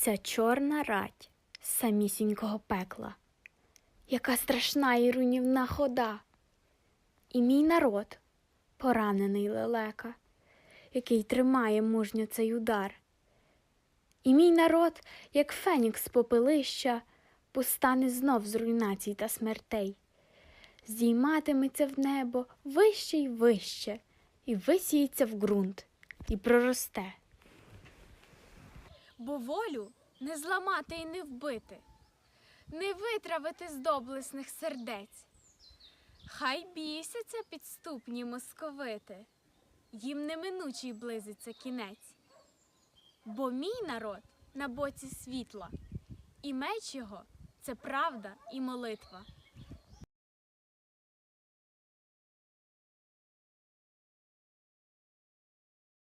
Ця чорна рать самісінького пекла, яка страшна і руйнівна хода. І мій народ, поранений лелека, який тримає мужньо цей удар. І мій народ, як фенікс попелища, постане знов з руйнацій та смертей, здійматиметься в небо вище й вище, і висіється в ґрунт, і проросте. Бо волю не зламати і не вбити, не витравити з доблесних сердець. Хай бісяться підступні московити, їм неминучий близиться кінець. Бо мій народ на боці світла, і меч його це правда і молитва.